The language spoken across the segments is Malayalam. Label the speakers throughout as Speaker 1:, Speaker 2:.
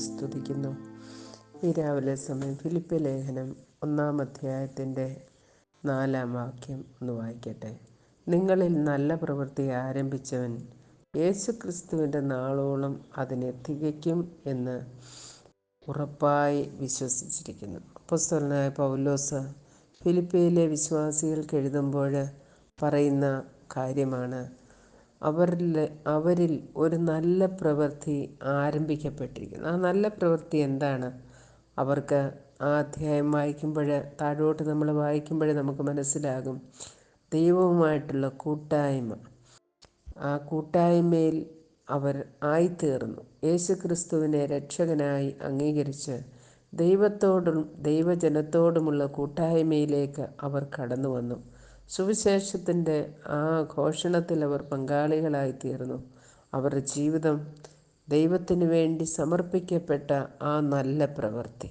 Speaker 1: സ്തുതിക്കുന്നു. ഈ രാവിലെ സമയം ഫിലിപ്പ് ലേഖനം ഒന്നാം അധ്യായത്തിന്റെ നാലാം വാക്യം ഒന്ന് വായിക്കട്ടെ. നിങ്ങളിൽ നല്ല പ്രവൃത്തി ആരംഭിച്ചവൻ യേശുക്രിസ്തുവിന്റെ നാളോളം അതിനെ തികയ്ക്കും എന്ന് ഉറപ്പായി വിശ്വസിച്ചിരിക്കുന്നു. പുസ്തകനായ പൗലോസ് ഫിലിപ്പയിലെ വിശ്വാസികൾക്ക് എഴുതുമ്പോൾ പറയുന്ന കാര്യമാണ് അവരിൽ അവരിൽ ഒരു നല്ല പ്രവൃത്തി ആരംഭിക്കപ്പെട്ടിരിക്കുന്നു. ആ നല്ല പ്രവൃത്തി എന്താണ്? അവർക്ക് ആ അധ്യായം വായിക്കുമ്പോൾ താഴോട്ട് നമ്മൾ വായിക്കുമ്പോൾ നമുക്ക് മനസ്സിലാകും. ദൈവവുമായിട്ടുള്ള കൂട്ടായ്മ. ആ കൂട്ടായ്മയിൽ അവർ ആയിത്തീർന്നു. യേശുക്രിസ്തുവിനെ രക്ഷകനായി അംഗീകരിച്ച് ദൈവത്തോടും ദൈവജനത്തോടുമുള്ള കൂട്ടായ്മയിലേക്ക് അവർ കടന്നു വന്നു സുവിശേഷത്തിന്റെ ആ ഘോഷണത്തിൽ അവർ പങ്കാളികളായിത്തീർന്നു. അവരുടെ ജീവിതം ദൈവത്തിനു വേണ്ടി സമർപ്പിക്കപ്പെട്ട ആ നല്ല പ്രവൃത്തി.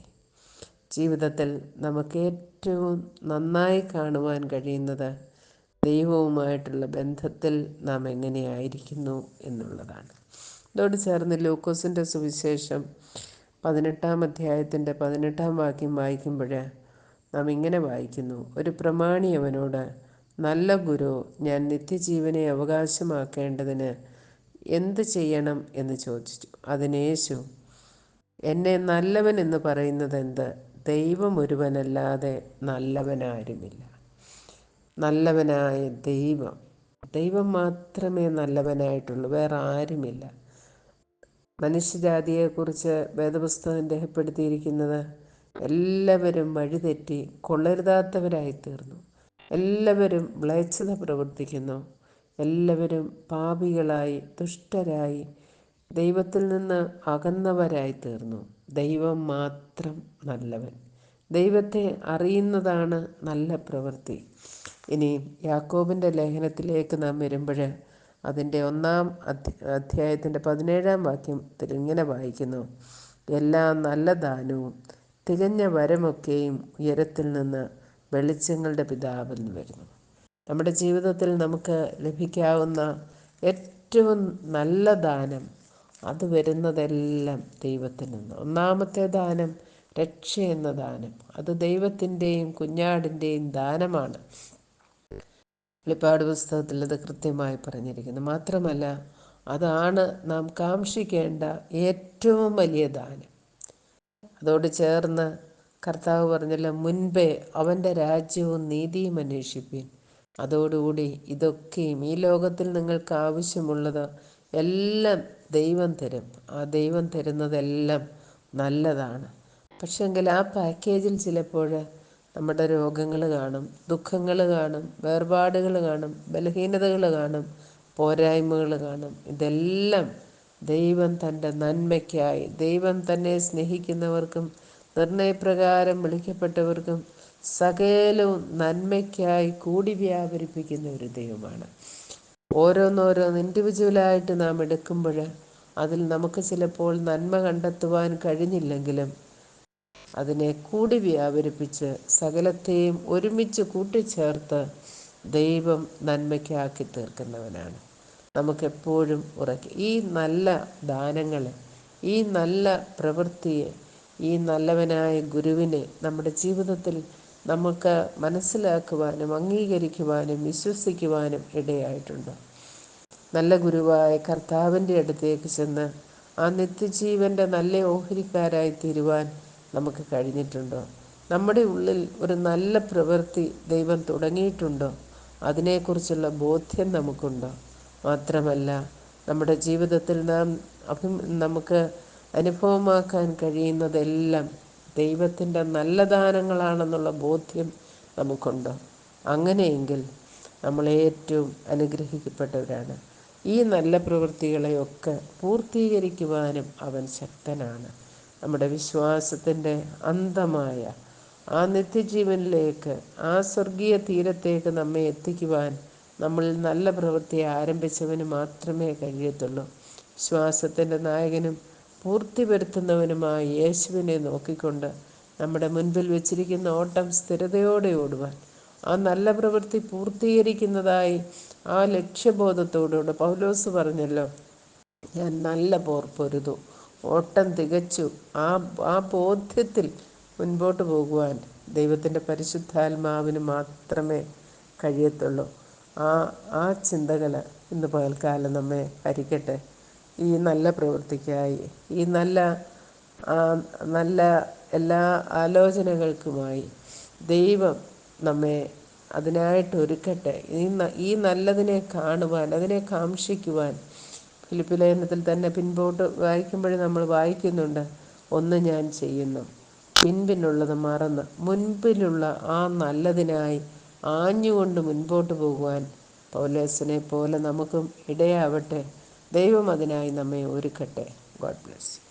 Speaker 1: ജീവിതത്തിൽ നമുക്ക് ഏറ്റവും നന്നായി കാണുവാൻ കഴിയുന്നത് ദൈവവുമായിട്ടുള്ള ബന്ധത്തിൽ നാം എങ്ങനെയായിരിക്കുന്നു എന്നുള്ളതാണ്. ഇതോട് ചേർന്ന് ലൂക്കോസിന്റെ സുവിശേഷം പതിനെട്ടാം അധ്യായത്തിന്റെ പതിനെട്ടാം വാക്യം വായിക്കുമ്പോൾ നാം ഇങ്ങനെ വായിക്കുന്നു. ഒരു പ്രമാണി അവനോട് നല്ല ഗുരു ഞാൻ നിത്യജീവനെ അവകാശമാക്കേണ്ടതിന് എന്ത് ചെയ്യണം എന്ന് ചോദിച്ചു. അതിനേശു എന്നെ നല്ലവൻ എന്ന് പറയുന്നത് എന്ത്? ദൈവം ഒരുവനല്ലാതെ നല്ലവനാരുമില്ല. നല്ലവനായ ദൈവം ദൈവം മാത്രമേ നല്ലവനായിട്ടുള്ളൂ വേറെ ആരുമില്ല. മനുഷ്യജാതിയെക്കുറിച്ച് വേദപുസ്തകം രേഖപ്പെടുത്തിയിരിക്കുന്നത് എല്ലാവരും വഴിതെറ്റി കൊള്ളരുതാത്തവരായി തീർന്നു എല്ലാവരും മ്ലേച്ഛത പ്രവർത്തിക്കുന്നു. എല്ലാവരും പാപികളായി ദുഷ്ടരായി ദൈവത്തിൽ നിന്ന് അകന്നവരായി തീർന്നു. ദൈവം മാത്രം നല്ലവൻ. ദൈവത്തെ അറിയുന്നതാണ് നല്ല പ്രവൃത്തി. ഇനി യാക്കോബിന്റെ ലേഖനത്തിലേക്ക് നാം വരുമ്പോൾ അതിന്റെ ഒന്നാം അധ്യായത്തിന്റെ പതിനേഴാം വാക്യത്തിൽ ഇങ്ങനെ വായിക്കുന്നു. എല്ലാ നല്ല ദാനവും തികഞ്ഞ വരമൊക്കെയും ഉയരത്തിൽ നിന്ന് വെളിച്ചങ്ങളുടെ പിതാവിൽ നിന്ന് വരുന്നു. നമ്മുടെ ജീവിതത്തിൽ നമുക്ക് ലഭിക്കാവുന്ന ഏറ്റവും നല്ല ദാനം അത് വരുന്നതെല്ലാം ദൈവത്തിൽ നിന്ന്. ഒന്നാമത്തെ ദാനം രക്ഷ എന്ന ദാനം. അത് ദൈവത്തിന്റെയും കുഞ്ഞാടിന്റെയും ദാനമാണ്. വെളിപ്പാട് പുസ്തകത്തിൽ അത് കൃത്യമായി പറഞ്ഞിരിക്കുന്നു. മാത്രമല്ല അതാണ് നാം കാക്ഷിക്കേണ്ട ഏറ്റവും വലിയ ദാനം. അതോട് ചേർന്ന് കർത്താവ് പറഞ്ഞല്ലോ മുൻപേ അവന്റെ രാജ്യവും നീതിയും അന്വേഷിപ്പീൻ. അതോടുകൂടി ഇതൊക്കെയും ഈ ലോകത്തിൽ നിങ്ങൾക്ക് ആവശ്യമുള്ളത് എല്ലാം ദൈവം തരും. ആ ദൈവം തരുന്നതെല്ലാം നല്ലതാണ്. പക്ഷെങ്കിൽ ആ പാക്കേജിൽ ചിലപ്പോൾ നമ്മുടെ രോഗങ്ങൾ കാണും ദുഃഖങ്ങൾ കാണും വേർപാടുകൾ കാണും ബലഹീനതകൾ കാണും പോരായ്മകൾ കാണും. ഇതെല്ലാം ദൈവം തന്റെ നന്മയ്ക്കായി ദൈവം തന്നെ സ്നേഹിക്കുന്നവർക്കും നിർണയപ്രകാരം വിളിക്കപ്പെട്ടവർക്കും സകലവും നന്മയ്ക്കായി കൂടി വ്യാപരിപ്പിക്കുന്ന ഒരു ദൈവമാണ്. ഓരോന്നോരോന്ന് ഇൻഡിവിജ്വലായിട്ട് നാം എടുക്കുമ്പോൾ അതിൽ നമുക്ക് ചിലപ്പോൾ നന്മ കണ്ടെത്തുവാൻ കഴിഞ്ഞില്ലെങ്കിലും അതിനെ കൂടി വ്യാപരിപ്പിച്ച് സകലത്തെയും ഒരുമിച്ച് കൂട്ടിച്ചേർത്ത് ദൈവം നന്മയ്ക്കാക്കി തീർക്കുന്നവനാണ്. നമുക്കെപ്പോഴും ഉറക്കി ഈ നല്ല ദാനങ്ങളെ ഈ നല്ല പ്രവൃത്തിയെ ഈ നല്ലവനായ ഗുരുവിനെ നമ്മുടെ ജീവിതത്തിൽ നമുക്ക് മനസ്സിലാക്കുവാനും അംഗീകരിക്കുവാനും വിശ്വസിക്കുവാനും ഇടയായിട്ടുണ്ട്. നല്ല ഗുരുവായ കർത്താവിന്റെ അടുത്തേക്ക് ചെന്ന് ആ നിത്യജീവന്റെ നല്ല ഓഹരിക്കാരായി തീരുവാൻ നമുക്ക് കഴിഞ്ഞിട്ടുണ്ടോ? നമ്മുടെ ഉള്ളിൽ ഒരു നല്ല പ്രവൃത്തി ദൈവം തുടങ്ങിയിട്ടുണ്ടോ? അതിനെക്കുറിച്ചുള്ള ബോധ്യം നമുക്കുണ്ടോ? മാത്രമല്ല നമ്മുടെ ജീവിതത്തിൽ നാം അഭി നമുക്ക് അനുഭവമാക്കാൻ കഴിയുന്നതെല്ലാം ദൈവത്തിന്റെ നല്ല ദാനങ്ങളാണെന്നുള്ള ബോധ്യം നമുക്കുണ്ട്. അങ്ങനെയെങ്കിൽ നമ്മൾ ഏറ്റവും അനുഗ്രഹിക്കപ്പെട്ടവരാണ്. ഈ നല്ല പ്രവൃത്തികളെയൊക്കെ പൂർത്തീകരിക്കുവാനും അവൻ ശക്തനാണ്. നമ്മുടെ വിശ്വാസത്തിന്റെ അന്തമായ ആ നിത്യജീവനിലേക്ക് ആ സ്വർഗീയ തീരത്തേക്ക് നമ്മെ എത്തിക്കുവാൻ നമ്മൾ നല്ല പ്രവൃത്തി ആരംഭിച്ചവന് മാത്രമേ കഴിയത്തുള്ളൂ. വിശ്വാസത്തിന്റെ നായകനും പൂർത്തി വരുത്തുന്നവനുമായ യേശുവിനെ നോക്കിക്കൊണ്ട് നമ്മുടെ മുൻപിൽ വെച്ചിരിക്കുന്ന ഓട്ടം സ്ഥിരതയോടെ ഓടുവാൻ ആ നല്ല പ്രവൃത്തി പൂർത്തീകരിക്കുന്നതായി ആ ലക്ഷ്യബോധത്തോടുകൂടെ പൗലോസ് പറഞ്ഞല്ലോ ഞാൻ നല്ല പോർ പൊരുതു. ഓട്ടം തികച്ചു. ആ ആ ബോധ്യത്തിൽ മുൻപോട്ട് പോകുവാൻ ദൈവത്തിന്റെ പരിശുദ്ധാത്മാവിന് മാത്രമേ കഴിയത്തുള്ളൂ. ആ ആ ചിന്തകൾ ഇന്ന് പകൽക്കാലം നമ്മെ ഭരിക്കട്ടെ ഈ നല്ല പ്രവൃത്തിക്കായി ഈ നല്ല നല്ല എല്ലാ ആലോചനകൾക്കുമായി ദൈവം നമ്മെ അതിനായിട്ട് ഒരുക്കട്ടെ. ഈ നല്ലതിനെ കാണുവാൻ അതിനെ കാക്ഷിക്കുവാൻ. ഫിലിപ്പിലേനത്തിൽ തന്നെ പിൻപോട്ട് വായിക്കുമ്പോഴേ നമ്മൾ വായിക്കുന്നുണ്ട് ഒന്ന് ഞാൻ ചെയ്യുന്നു. പിൻപിനുള്ളത് മറന്ന്. മുൻപിലുള്ള ആ നല്ലതിനായി ആഞ്ഞുകൊണ്ട് മുൻപോട്ട് പോകുവാൻ പൗലേസിനെ പോലെ നമുക്കും ഇടയാവട്ടെ. ദൈവം അതിനായി നമ്മെ ഒരുക്കട്ടെ. God bless